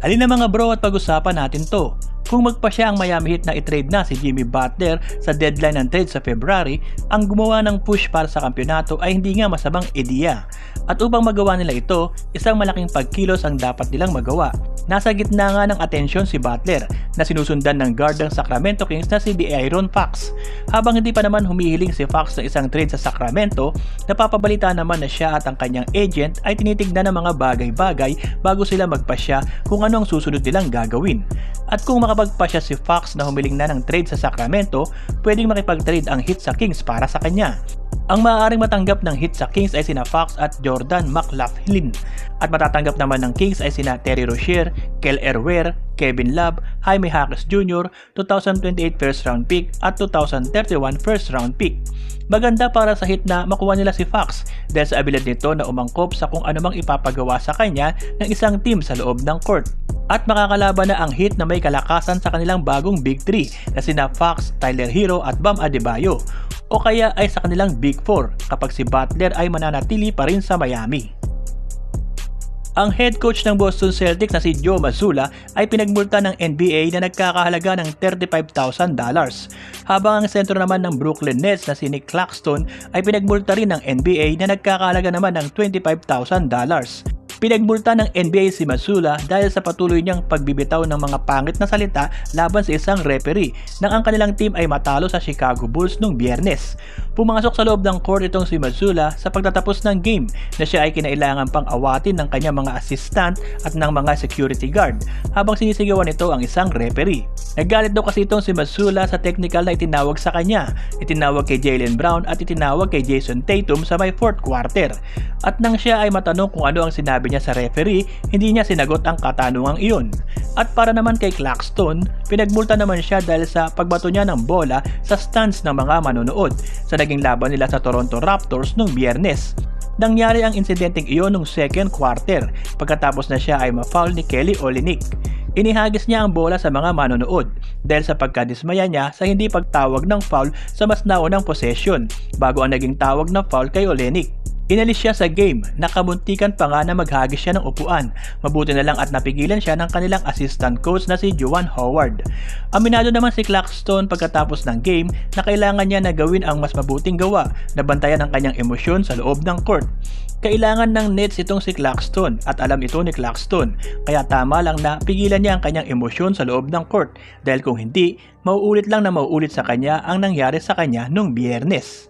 Halina mga bro at pag-usapan natin to. Kung magpa siya ang Miami Heat na i-trade na si Jimmy Butler sa deadline ng trade sa February, ang gumawa ng push para sa kampyonato ay hindi nga masamang ideya. At upang magawa nila ito, isang malaking pagkilos ang dapat nilang magawa. Nasa gitna nga ng atensyon si Butler na sinusundan ng guard ng Sacramento Kings na si De'Aaron Fox. Habang hindi pa naman humihiling si Fox ng isang trade sa Sacramento, napapabalita naman na siya at ang kanyang agent ay tinitignan ng mga bagay-bagay bago sila magpasya kung ano ang susunod nilang gagawin. At kung makapagpasya si Fox na humiling na ng trade sa Sacramento, pwedeng makipag-trade ang hit sa Kings para sa kanya. Ang maaaring matanggap ng hit sa Kings ay sina Fox at Jordan McLaughlin. At matatanggap naman ng Kings ay sina Terry Rozier, Kel Erwer, Kevin Love, Jaime Jaques Jr., 2028 first round pick at 2031 first round pick. Maganda para sa hit na makuha nila si Fox dahil sa abilidad nito na umangkop sa kung anumang ipapagawa sa kanya ng isang team sa loob ng court at makakalaban na ang hit na may kalakasan sa kanilang bagong Big 3 na sina Fox, Tyler Hero at Bam Adebayo o kaya ay sa kanilang Big 4 kapag si Butler ay mananatili pa rin sa Miami. Ang head coach ng Boston Celtics na si Joe Mazzulla ay pinagmulta ng NBA na nagkakahalaga ng $35,000 habang ang sentro naman ng Brooklyn Nets na si Nick Claxton ay pinagmulta rin ng NBA na nagkakahalaga naman ng $25,000. Pinagmulta ng NBA si Masula dahil sa patuloy niyang pagbibitaw ng mga pangit na salita laban sa isang referee nang ang kanilang team ay matalo sa Chicago Bulls noong biyernes. Pumasok sa loob ng court itong si Masula sa pagtatapos ng game na siya ay kinailangan pang awatin ng kanyang mga assistant at ng mga security guard habang sinisigawan nito ang isang referee. Nagalit daw kasi itong si Masula sa technical na itinawag sa kanya, itinawag kay Jalen Brown at itinawag kay Jason Tatum sa may fourth quarter. At nang siya ay matanong kung ano ang sinabi niya sa referee, hindi niya sinagot ang katanungang iyon. At para naman kay Claxton, pinagmulta naman siya dahil sa pagbato niya ng bola sa stands ng mga manonood sa naging laban nila sa Toronto Raptors noong biyernes. Nangyari ang insidenteng iyon noong second quarter pagkatapos na siya ay ma-foul ni Kelly Olynyk. Inihagis niya ang bola sa mga manonood dahil sa pagkadismaya niya sa hindi pagtawag ng foul sa mas naunang possession bago ang naging tawag na foul kay Olynyk. Inalis siya sa game, nakamuntikan pa nga na maghagis siya ng upuan. Mabuti na lang at napigilan siya ng kanilang assistant coach na si Juwan Howard. Aminado naman si Claxton pagkatapos ng game na kailangan niya na gawin ang mas mabuting gawa na bantayan ang kanyang emosyon sa loob ng court. Kailangan ng Nets itong si Claxton at alam ito ni Claxton kaya tama lang na pigilan niya ang kanyang emosyon sa loob ng court dahil kung hindi, mauulit lang na mauulit sa kanya ang nangyari sa kanya nung biyernes.